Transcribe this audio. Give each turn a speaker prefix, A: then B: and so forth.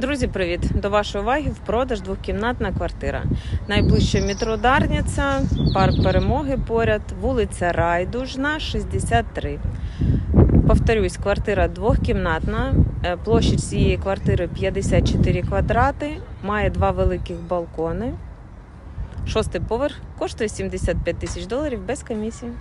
A: Друзі, привіт! До вашої уваги в продаж двокімнатна квартира. Найближче метро Дарниця, парк перемоги поряд, вулиця Райдужна, 63. Повторюсь, квартира двохкімнатна. Е, площа цієї квартири 54 квадрати, має два великих балкони. Шостий поверх коштує 75 тисяч доларів без комісії.